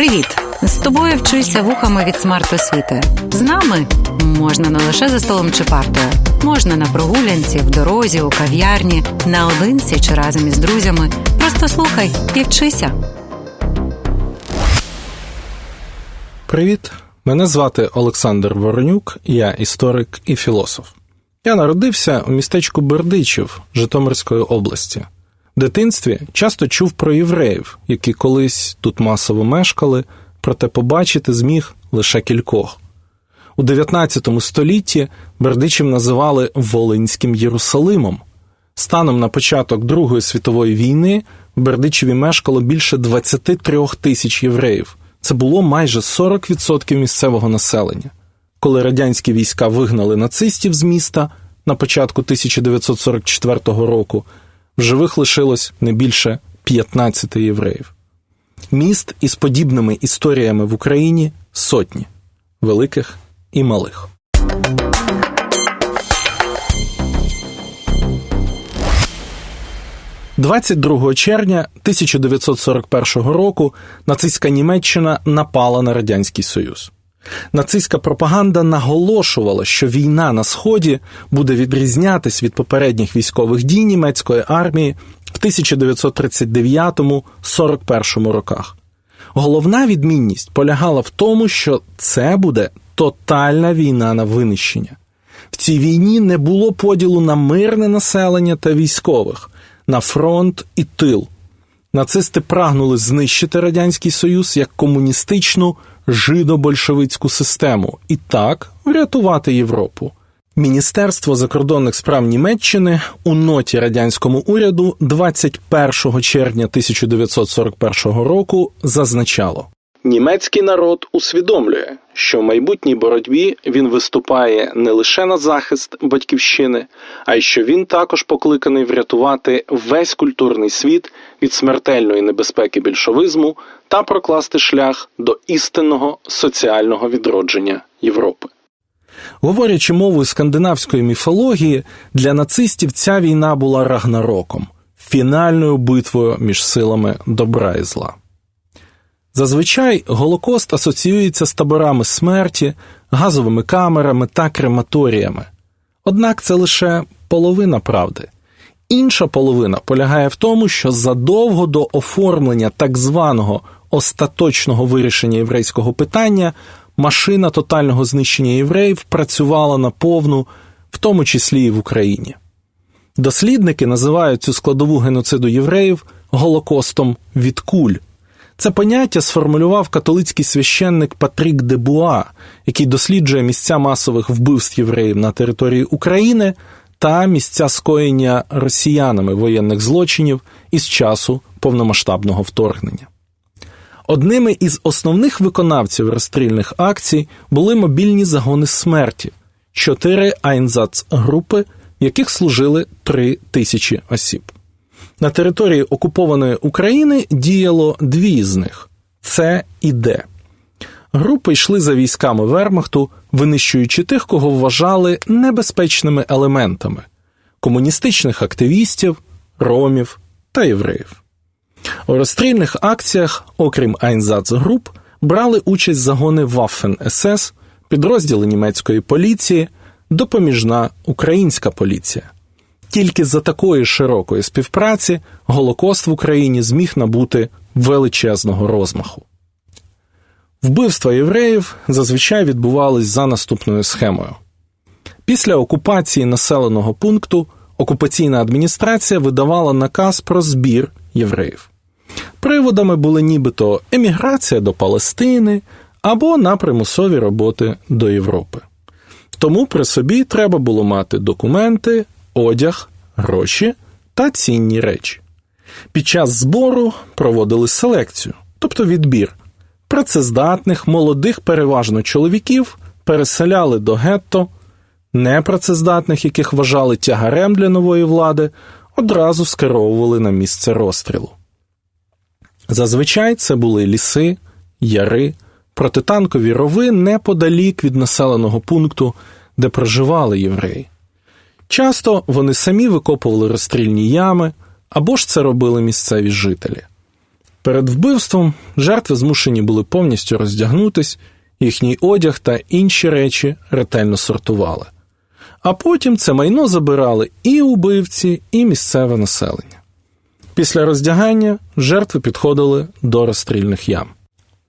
Привіт! З тобою вчуся вухами від смарт-освіти. З нами можна не лише за столом чи партою, можна на прогулянці, в дорозі, у кав'ярні, наодинці чи разом із друзями. Просто слухай і вчися. Привіт! Мене звати Олександр Воронюк, я історик і філософ. Я народився у містечку Бердичів Житомирської області. Дитинстві часто чув про євреїв, які колись тут масово мешкали, проте побачити зміг лише кількох. У 19 столітті Бердичів називали Волинським Єрусалимом. Станом на початок Другої світової війни в Бердичеві мешкало більше 23 тисяч євреїв. Це було майже 40% місцевого населення. Коли радянські війська вигнали нацистів з міста на початку 1944 року, в живих лишилось не більше 15 євреїв. Міст із подібними історіями в Україні сотні великих і малих. «22 червня 1941 року нацистська Німеччина напала на Радянський Союз. Нацистська пропаганда наголошувала, що війна на Сході буде відрізнятись від попередніх військових дій німецької армії в 1939-41 роках. Головна відмінність полягала в тому, що це буде тотальна війна на винищення. В цій війні не було поділу на мирне населення та військових, на фронт і тил. Нацисти прагнули знищити Радянський Союз як комуністичну жидо-большевицьку систему і так врятувати Європу. Міністерство закордонних справ Німеччини у ноті радянському уряду 21 червня 1941 року зазначало: Німецький народ усвідомлює, що в майбутній боротьбі він виступає не лише на захист батьківщини, а й що він також покликаний врятувати весь культурний світ від смертельної небезпеки більшовизму та прокласти шлях до істинного соціального відродження Європи. Говорячи мовою скандинавської міфології, для нацистів ця війна була рагнароком, фінальною битвою між силами добра і зла. Зазвичай Голокост асоціюється з таборами смерті, газовими камерами та крематоріями. Однак це лише половина правди. Інша половина полягає в тому, що задовго до оформлення так званого остаточного вирішення єврейського питання машина тотального знищення євреїв працювала наповну, в тому числі і в Україні. Дослідники називають цю складову геноциду євреїв Голокостом від куль. Це поняття сформулював католицький священник Патрік де Буа, який досліджує місця масових вбивств євреїв на території України та місця скоєння росіянами воєнних злочинів із часу повномасштабного вторгнення. Одними із основних виконавців розстрільних акцій були мобільні загони смерті, чотири айнзац-групи, в яких служили три тисячі осіб. На території окупованої України діяло дві з них С і Д. Групи йшли за військами Вермахту, винищуючи тих, кого вважали небезпечними елементами комуністичних активістів, ромів та євреїв. У розстрільних акціях, окрім Айнзац-груп, брали участь загони Waffen СС, підрозділи німецької поліції, допоміжна українська поліція. Тільки за такої широкої співпраці Голокост в Україні зміг набути величезного розмаху. Вбивства євреїв зазвичай відбувались за наступною схемою. Після окупації населеного пункту окупаційна адміністрація видавала наказ про збір євреїв. Приводами були нібито еміграція до Палестини або на примусові роботи до Європи. Тому при собі треба було мати документи, одяг, гроші та цінні речі. Під час збору проводили селекцію, тобто відбір. Працездатних, молодих, переважно чоловіків переселяли до гетто, непрацездатних, яких вважали тягарем для нової влади, одразу скеровували на місце розстрілу. Зазвичай це були ліси, яри, протитанкові рови неподалік від населеного пункту, де проживали євреї. Часто вони самі викопували розстрільні ями або ж це робили місцеві жителі. Перед вбивством жертви змушені були повністю роздягнутись, їхній одяг та інші речі ретельно сортували. А потім це майно забирали і убивці, і місцеве населення. Після роздягання жертви підходили до розстрільних ям.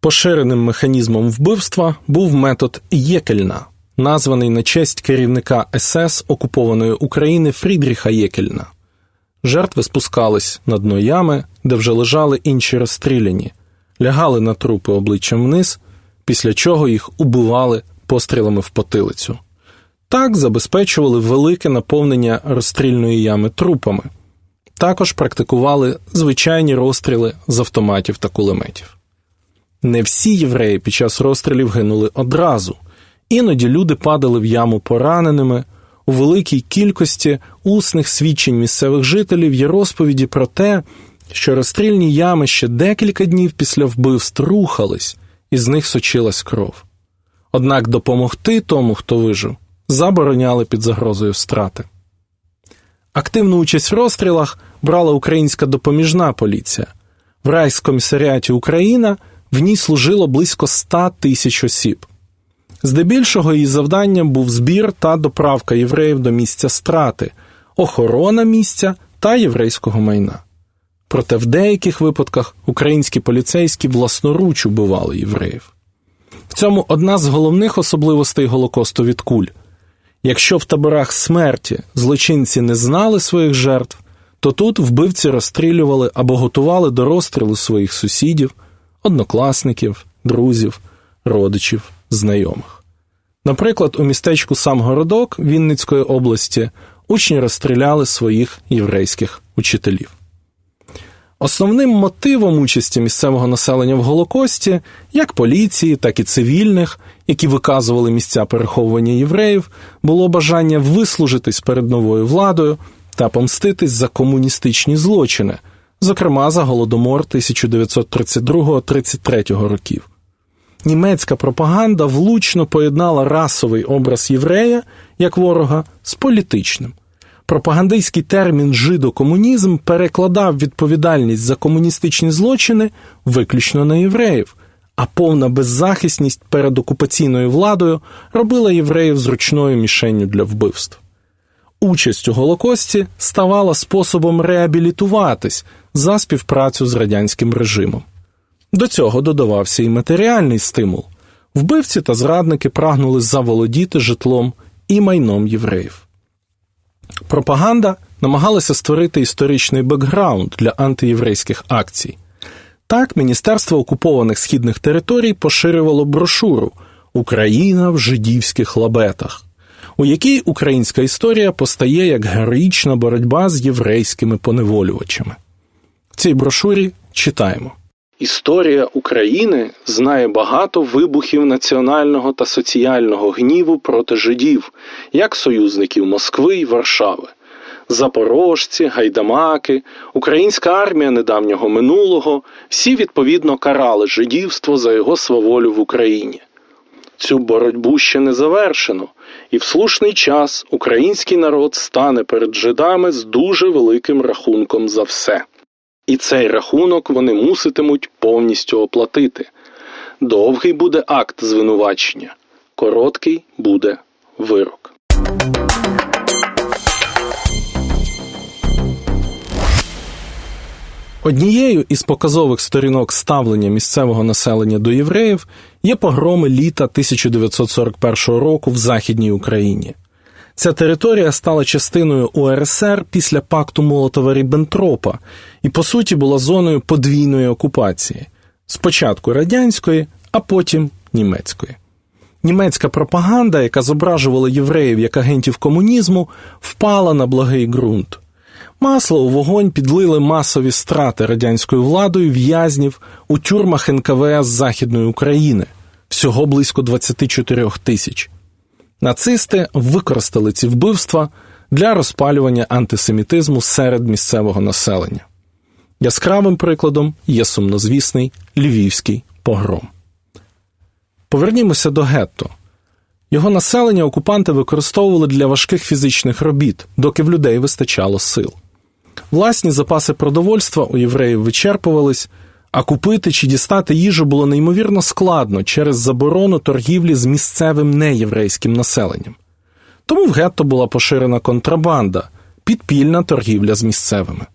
Поширеним механізмом вбивства був метод Єкельна, названий на честь керівника СС окупованої України Фрідріха Єкельна. Жертви спускались на дно ями, де вже лежали інші розстріляні, лягали на трупи обличчям вниз, після чого їх убивали пострілами в потилицю. Так забезпечували велике наповнення розстрільної ями трупами. Також практикували звичайні розстріли з автоматів та кулеметів. Не всі євреї під час розстрілів гинули одразу, іноді люди падали в яму пораненими. У великій кількості усних свідчень місцевих жителів є розповіді про те, що розстрільні ями ще декілька днів після вбивств рухались, і з них сочилась кров. Однак допомогти тому, хто вижив, забороняли під загрозою страти. Активну участь в розстрілах брала українська допоміжна поліція. В райскомісаріаті Україна в ній служило близько 100 тисяч осіб. Здебільшого її завданням був збір та доправка євреїв до місця страти, охорона місця та єврейського майна. Проте в деяких випадках українські поліцейські власноруч убивали євреїв. В цьому одна з головних особливостей Голокосту від куль. Якщо в таборах смерті злочинці не знали своїх жертв, то тут вбивці розстрілювали або готували до розстрілу своїх сусідів, однокласників, друзів, родичів, знайомих. Наприклад, у містечку Сам Городок Вінницької області учні розстріляли своїх єврейських учителів. Основним мотивом участі місцевого населення в Голокості, як поліції, так і цивільних, які виказували місця переховування євреїв, було бажання вислужитись перед новою владою та помститись за комуністичні злочини, зокрема за голодомор 1932-33 років. Німецька пропаганда влучно поєднала расовий образ єврея як ворога з політичним. Пропагандистський термін жидокомунізм перекладав відповідальність за комуністичні злочини виключно на євреїв, а повна беззахисність перед окупаційною владою робила євреїв зручною мішенню для вбивств. Участь у Голокості ставала способом реабілітуватись за співпрацю з радянським режимом. До цього додавався і матеріальний стимул. Вбивці та зрадники прагнули заволодіти житлом і майном євреїв. Пропаганда намагалася створити історичний бекграунд для антиєврейських акцій. Так, Міністерство окупованих східних територій поширювало брошуру Україна в жидівських лабетах, у якій українська історія постає як героїчна боротьба з єврейськими поневолювачами. В цій брошурі читаємо. Історія України знає багато вибухів національного та соціального гніву проти жидів, як союзників Москви й Варшави. Запорожці, гайдамаки, українська армія недавнього минулого всі відповідно карали жидівство за його сваволю в Україні. Цю боротьбу ще не завершено, і в слушний час український народ стане перед жидами з дуже великим рахунком за все. І цей рахунок вони муситимуть повністю оплатити. Довгий буде акт звинувачення, короткий буде вирок. Однією із показових сторінок ставлення місцевого населення до євреїв є погроми літа 1941 року в Західній Україні. Ця територія стала частиною УРСР після пакту Молотова Ріббентропа і, по суті, була зоною подвійної окупації спочатку радянської, а потім німецької. Німецька пропаганда, яка зображувала євреїв як агентів комунізму, впала на благий ґрунт. Масло у вогонь підлили масові страти радянською владою в'язнів у тюрмах НКВС Західної України всього близько 24 тисяч. Нацисти використали ці вбивства для розпалювання антисемітизму серед місцевого населення. Яскравим прикладом є сумнозвісний львівський погром. Повернімося до гетто. Його населення окупанти використовували для важких фізичних робіт, доки в людей вистачало сил. Власні запаси продовольства у євреїв вичерпувались, А купити чи дістати їжу було неймовірно складно через заборону торгівлі з місцевим неєврейським населенням. Тому в гетто була поширена контрабанда, підпільна торгівля з місцевими.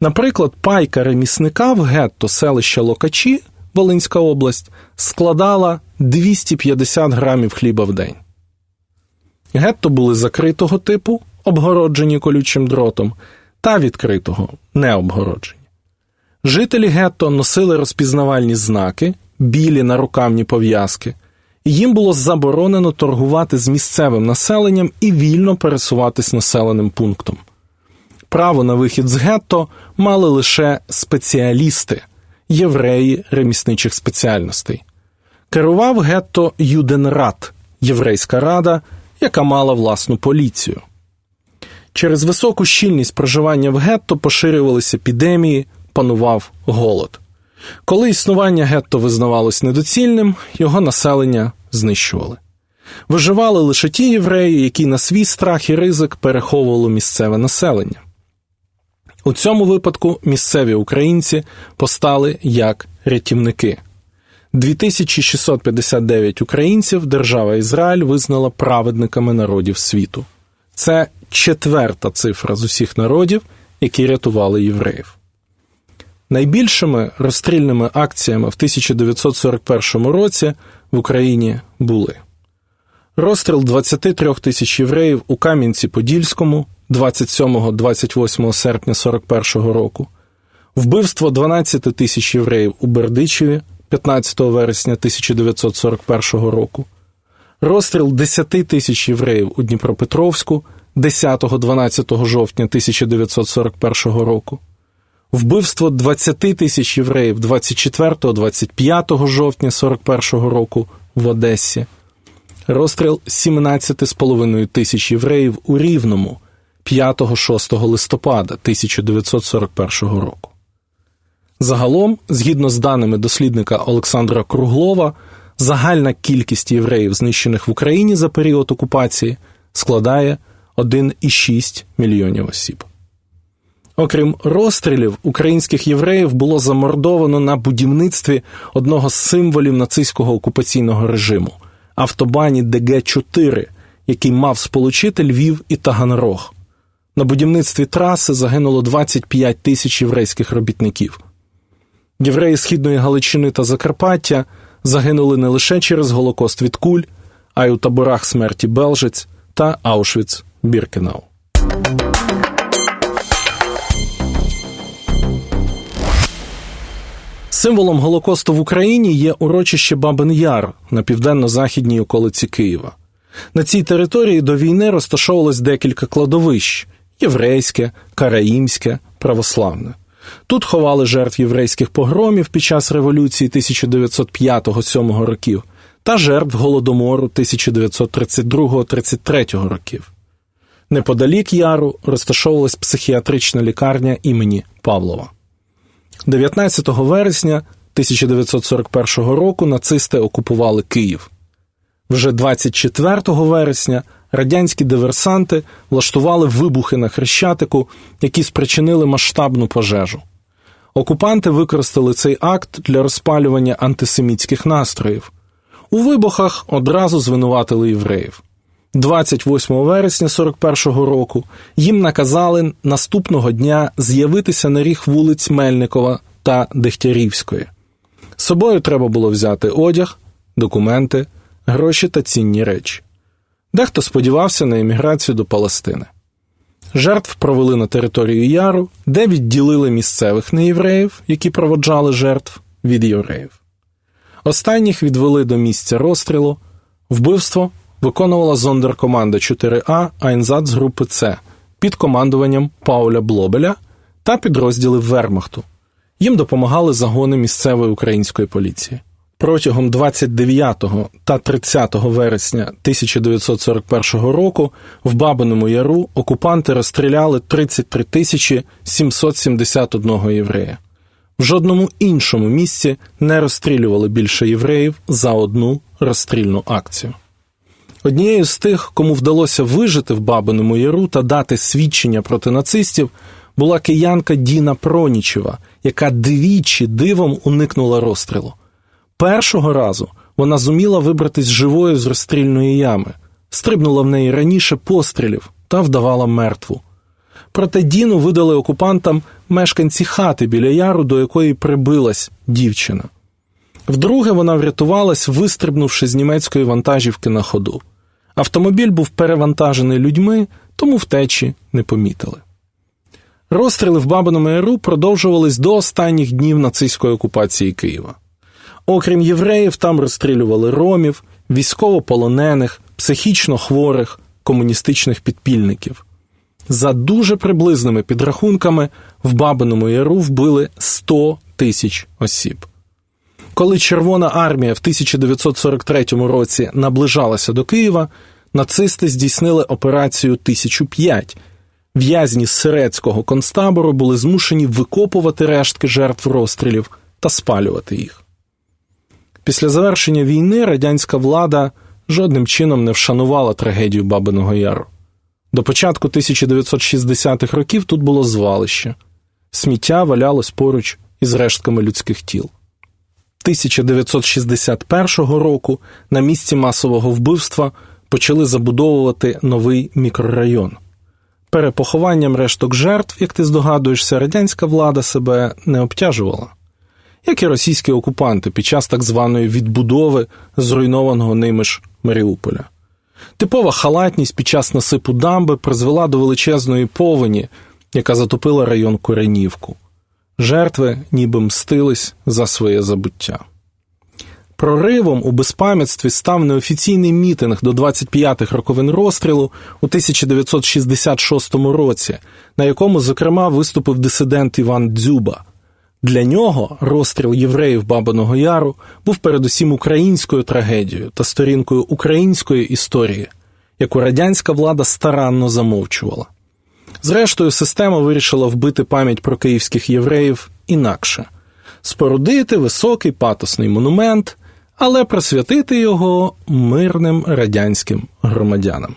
Наприклад, пайка ремісника в гетто селища Локачі, Волинська область, складала 250 грамів хліба в день. Гетто були закритого типу, обгороджені колючим дротом, та відкритого, необгороджені. Жителі гетто носили розпізнавальні знаки, білі нарукавні пов'язки, їм було заборонено торгувати з місцевим населенням і вільно пересуватись населеним пунктом. Право на вихід з гетто мали лише спеціалісти, євреї ремісничих спеціальностей. Керував гетто Юденрат, єврейська рада, яка мала власну поліцію. Через високу щільність проживання в гетто поширювалися епідемії, панував голод. Коли існування гетто визнавалось недоцільним, його населення знищували. Виживали лише ті євреї, які на свій страх і ризик переховували місцеве населення. У цьому випадку місцеві українці постали як рятівники. 2659 українців держава Ізраїль визнала праведниками народів світу. Це четверта цифра з усіх народів, які рятували євреїв. Найбільшими розстрільними акціями в 1941 році в Україні були. Розстріл 23 тисяч євреїв у Кам'янці-Подільському 27-28 серпня 41 року, вбивство 12 тисяч євреїв у Бердичеві 15 вересня 1941 року, розстріл 10 тисяч євреїв у Дніпропетровську 10-12 жовтня 1941 року, вбивство 20 тисяч євреїв 24-25 жовтня 41-го року в Одесі, розстріл 17,5 тисяч євреїв у Рівному 5-6 листопада 1941 року. Загалом, згідно з даними дослідника Олександра Круглова, загальна кількість євреїв, знищених в Україні за період окупації, складає 1,6 мільйонів осіб. Окрім розстрілів, українських євреїв було замордовано на будівництві одного з символів нацистського окупаційного режиму автобані ДГ-4, який мав сполучити Львів і Таганрог. На будівництві траси загинуло 25 тисяч єврейських робітників. Євреї Східної Галичини та Закарпаття загинули не лише через Голокост від куль, а й у таборах смерті Белжець та Аушвіц Символом Голокосту в Україні є урочище Бабин Яр на південно-західній околиці Києва. На цій території до війни розташовувалось декілька кладовищ єврейське, караїмське, православне. Тут ховали жертв єврейських погромів під час революції 1905-7 років та жертв голодомору 1932-33 років. Неподалік яру розташовувалась психіатрична лікарня імені Павлова. 19 вересня 1941 року нацисти окупували Київ. Вже 24 вересня радянські диверсанти влаштували вибухи на Хрещатику, які спричинили масштабну пожежу. Окупанти використали цей акт для розпалювання антисемітських настроїв. У вибухах одразу звинуватили євреїв. 28 вересня 41-го року їм наказали наступного дня з'явитися на ріг вулиць Мельникова та Дегтярівської. З собою треба було взяти одяг, документи, гроші та цінні речі. Дехто сподівався на еміграцію до Палестини. Жертв провели на територію Яру, де відділили місцевих неєвреїв, які проводжали жертв, від євреїв. Останніх відвели до місця розстрілу, вбивство виконувала зондеркоманда 4А Айнзац групи С під командуванням Пауля Блобеля та підрозділи Вермахту. Їм допомагали загони місцевої української поліції. Протягом 29 та 30 вересня 1941 року в Бабиному Яру окупанти розстріляли 33 тисячі 771 єврея. В жодному іншому місці не розстрілювали більше євреїв за одну розстрільну акцію. Однією з тих, кому вдалося вижити в Бабиному Яру та дати свідчення проти нацистів, була киянка Діна Пронічева, яка двічі дивом уникнула розстрілу. Першого разу вона зуміла вибратись живою з розстрільної ями, стрибнула в неї раніше пострілів та вдавала мертву. Проте Діну видали окупантам мешканці хати біля яру, до якої прибилась дівчина. Вдруге вона врятувалась, вистрибнувши з німецької вантажівки на ходу. Автомобіль був перевантажений людьми, тому втечі не помітили. Розстріли в Бабиному Яру продовжувались до останніх днів нацистської окупації Києва. Окрім євреїв, там розстрілювали ромів, військовополонених, психічно хворих, комуністичних підпільників. За дуже приблизними підрахунками в Бабиному Яру вбили 100 тисяч осіб. Коли Червона армія в 1943 році наближалася до Києва, нацисти здійснили операцію 1005. В'язні з сирецького концтабору були змушені викопувати рештки жертв розстрілів та спалювати їх. Після завершення війни радянська влада жодним чином не вшанувала трагедію Бабиного Яру. До початку 1960-х років тут було звалище. Сміття валялось поруч із рештками людських тіл. 1961 року на місці масового вбивства почали забудовувати новий мікрорайон. Перепохованням решток жертв, як ти здогадуєшся, радянська влада себе не обтяжувала, як і російські окупанти під час так званої відбудови зруйнованого ними ж Маріуполя. Типова халатність під час насипу дамби призвела до величезної повені, яка затопила район Коренівку. Жертви ніби мстились за своє забуття. Проривом у безпам'ятстві став неофіційний мітинг до 25-х роковин розстрілу у 1966 році, на якому, зокрема, виступив дисидент Іван Дзюба. Для нього розстріл євреїв Бабиного Яру був передусім українською трагедією та сторінкою української історії, яку радянська влада старанно замовчувала. Зрештою, система вирішила вбити пам'ять про київських євреїв інакше спорудити високий патосний монумент, але присвятити його мирним радянським громадянам.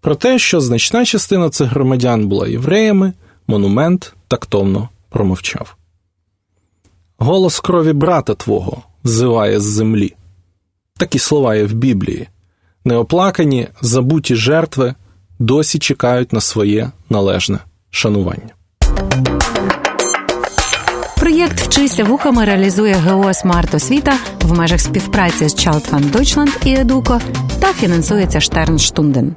Про те, що значна частина цих громадян була євреями, монумент тактовно промовчав. Голос крові брата твого взиває з землі. Такі слова є в Біблії. Неоплакані, забуті жертви досі чекають на своє належне шанування. Проєкт Вчися вухами реалізує ГО «Смарт Освіта в межах співпраці з Child Fund Deutschland і Едуко та фінансується Штернштунден.